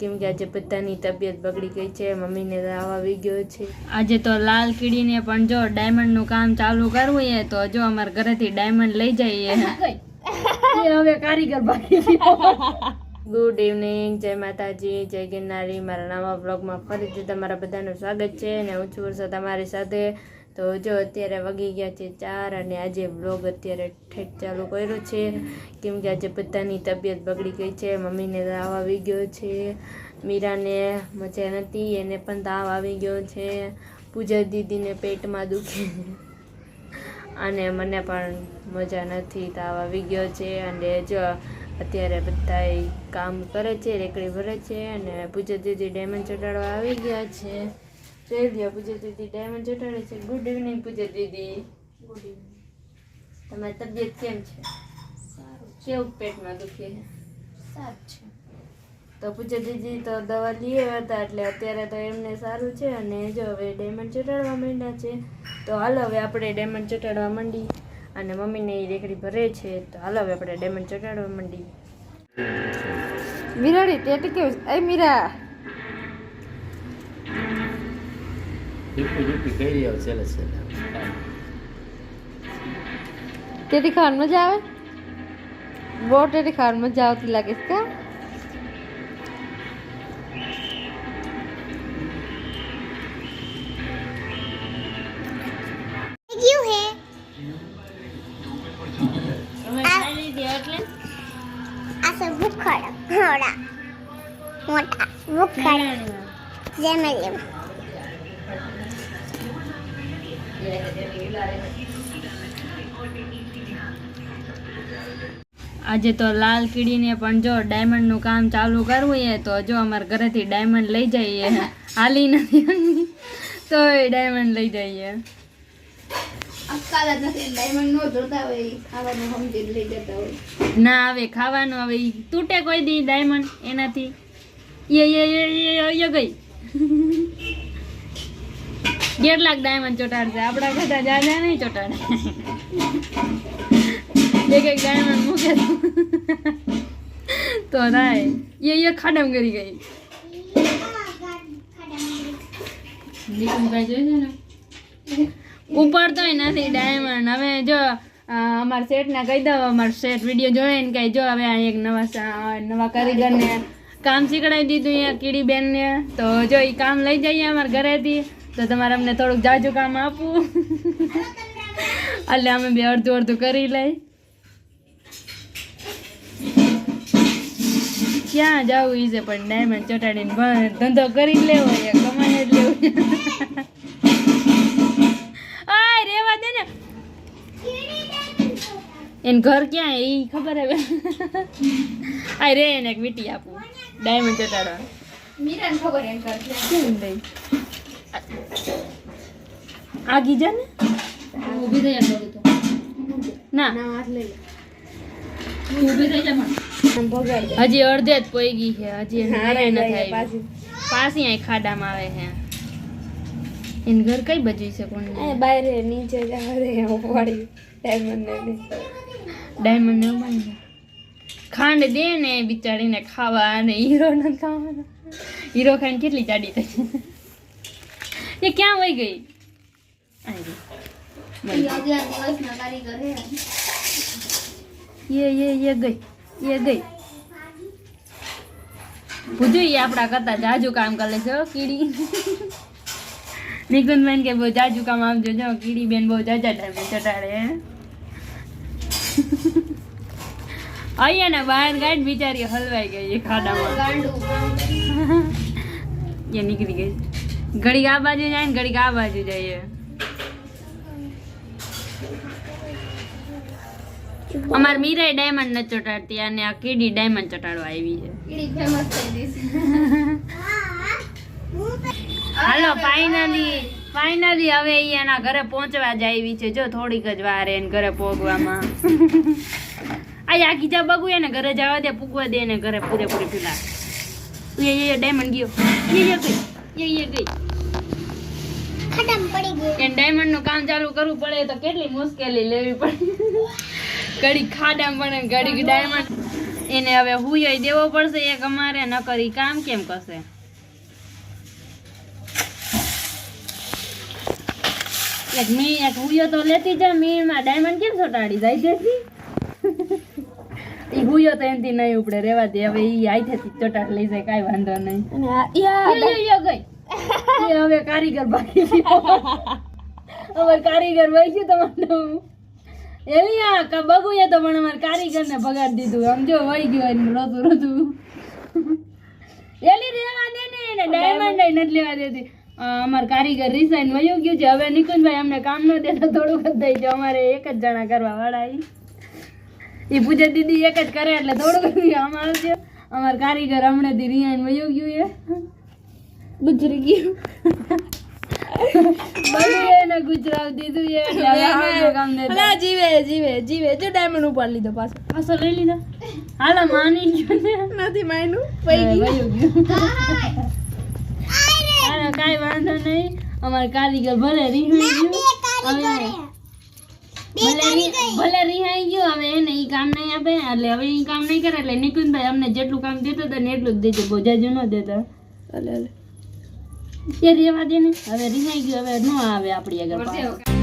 કેમ કે આજે બધાની તબિયત બગડી ગઈ છે મમ્મીને તાવ આવી ગયો છે. આજે તો લાલ કીડીને પણ જો ડાયમંડનું કામ ચાલુ કરવું છે તો જો અમારા ઘરેથી ડાયમંડ લઈ જઈએ. એ હવે કારીગર બાકી ગુડ ઇવનિંગ જય માતાજી જય ગિરનારી. મારા નવા બ્લોગમાં ફરીથી તમારા બધાનું સ્વાગત છે અને હું છું વર્ષો તમારી સાથે. તો જો અત્યારે વગી ગયા છે ચાર અને આજે બ્લોગ અત્યારે ઠેઠ ચાલુ કર્યો છે. કેમ કે આજે બધાની તબિયત બગડી ગઈ છે. મમ્મીને તાવ આવી ગયો છે. મીરાને મજા નથી, એને પણ તાવ આવી ગયો છે. પૂજા દીદીને પેટમાં દુખે અને મને પણ મજા નથી તાવ આવી ગયો છે. અને જો અત્યારે બધા કામ કરે છે, રેકડી ભરે છે અને પૂજા દીદી ડેમન ચટાડવા આવી ગયા છે. જોઈ દિયા પૂજા દીદી ડાયમંડ જટાડે છે ગુડ ઇવનિંગ પૂજા દીદી ગુડ ઇવનિંગ. તમારી તબિયત કેમ છે? સારું કેવું પેટમાં દુખે? છે સારું છે. તો પૂજા દીદી તો દવા લઈ આવ્યા હતા એટલે અત્યારે તો એમને સારું છે અને જો હવે ડાયમંડ ચટાડવા માંડ્યા છે તો હાલ હવે આપણે ડાયમંડ ચટાડવા માંડી અને મમ્મીને એ રેકડી ભરે છે તો હાલ હવે આપણે ડાયમંડ ચટાડવા માંડી મીરાડી ટેટ કેવું એ મીરા. ઝીપી ઝીપી કરી આવ છેલ્લે છેલ્લે તેથી ખાવાની મજા આવે બહુ ટેટી જેમ આજે તો લાલ કીડીને પણ જો ડાયમંડનું કામ ચાલુ કરવું છે તો જો અમારા ઘરેથી ડાયમંડ લઈ જઈએ હાલી નથી તો ડાયમંડ લઈ જઈએ ના હવે ખાવાનું હવે તૂટે કોઈ દી ડાયમંડ એનાથી ગઈ કેટલાક ડાયમંડ ચોટાડશે. આપણા કરતા જાજા નહીં ચોટાડે. એક એક ડાયમંડ મૂકે. તો. રાય થાય એ ખાડમ કરી ગઈ. ઉપર તો નથી ડાયમંડ હવે જો અમાર શેઠને કહી દઉં અમાર શેઠ વીડિયો જોઈને ને કહી જો હવે એક નવા નવા કારીગરને કામ શીખડાવી દીધું અહીંયા કીડી બેનને તો જો એ કામ લઈ જઈએ અમારા ઘરેથી. તો તમારે અમને થોડુંક જાજુ કામ આપવું. એટલે અમે બે અડધું અડધું કરી લઈ. ક્યાં જવું ઈઝે પણ ડાયમંડ ચોટાડીને ધંધો કરી લેવો એ કમાઈ જ લેવું આ રેવા દે ને. એને ઘર ક્યાં એ ખબર હવે. આય રે એને એક વીટી આપું. ડાયમંડ ચોટાડવા એમ ભાઈ આગી જા ને. ના હજી અડધે જ પોઈ ગઈ છે હજી એનું ઘરે થાય પાછી. અહીં ખાડામાં આવે છે. એનું ઘર કઈ બાજુ છે કોણ? બહાર નીચે જવા વાળી ડાયમંડ ને ડાયમંડ ને બાંધે ખાંડ દે ને બિચારીને ખાવા અને હીરો ન ખાવાનો. હીરો ખાઈને કેટલી જાડી થઈ. એ ક્યાં વહી ગઈ? યે યે યે ગઈ યે ગઈ. પૂછ્યું એ આપણા કરતા જાજુ કામ કરે છે કીડી કીડી. નિકુંજબેન કે બહુ જાજુ કામ આવજો જો કીડી બેન બહુ જાજા ટાઈમે ચટાડે અહીંયા ને બહાર ગાંઠ બિચારી હલવાઈ ગઈ એ ખાડામાં. એ નીકળી ગઈ ઘડીક આ બાજુ જાય ને ઘડીક આ બાજુ જાય અમાર મીરાય ડાયમંડ નથી ચોટાડતી અને આ કીડી ડાયમંડ ચોટાડવા આવી છે. હાલો ફાઇનલી ફાઇનલી હવે ઈ એના ઘરે પહોંચવા જ આવી છે. જો થોડીક જ વાર એને ઘરે પહોંચવામાં આ આખી જા બગુ એને ઘરે જવા દે પૂગવા દે એને ઘરે પૂરેપૂરી પીલા. એ ડાયમંડ ગયો. એ એ ગઈ એ એ ગઈ. ખતમ પડી એને ડાયમંડનું કામ ચાલુ કરવું પડે તો કેટલી મુશ્કેલી લેવી પડે. ઘડી ખાડામાં પડે ઘડી ડાયમંડ એને હવે હુંય દેવો પડશે એક અમારે ન કરી કામ કેમ કરશે? એક મી એક હુયો તો લેતી જા મીણમાં ડાયમંડ કેમ ચોટાડી જાય તેથી? ઈ હુયો તો એનથી નહીં ઉપડે રેવા દે. હવે ઈ આઈથેથી ચોટાડ લઈ જાય કાંઈ વાંધો નહીં. અને યા યો, યો, ગઈ. એ હવે કારીગર બાકી હવે કારીગર વહી તમારું એલિયા કા બગુએ તો પણ અમારે કારીગરને ભગાડ દીધું. આમ જો વહી ગયો એનું રોતું રોતું. એલી રેવા દે ને એને ડાયમંડ નથી લેવા દેતી. અમાર કારીગર રિઝાઇન વયું ગયું છે. હવે નિકુંજભાઈ અમને કામ ન દેતા થોડુંક જ દઈ જો અમારે એક જ જણા કરવા વાળા ઈ ઈ પૂજા દીદી એક જ કરે એટલે થોડુંક અમારે છે. અમાર કારીગર હમણાંથી રિયાન વયું ગયું એ ગુજરી ગયું. બધું દીધું એટલે હવે આમને કામ દેતા. અલા, જીવે જીવે જીવે. જો ડાયમંડ ઉપાડ લીધો પાછો. પાછો લઈ હાલો માની ગયો નથી માયનું પઈ ગયું. હાલો કાંઈ વાંધો નહીં. અમારે કારીગર ભલે રિહાઈ ગયું. ભલે ભલે રિહાઈ ગયો હવે એને ઈ કામ નહીં આપે એટલે હવે ઈ કામ નહીં કરે એટલે નિકુંજભાઈ અમને જેટલું કામ દેતો હતો ને એટલું જ દેજો બહુ જાજુ ન દેતા. અલે અલે એ રેવા દે ને. હવે રિહાઈ ગયો હવે ન આવે આપણી આગળ.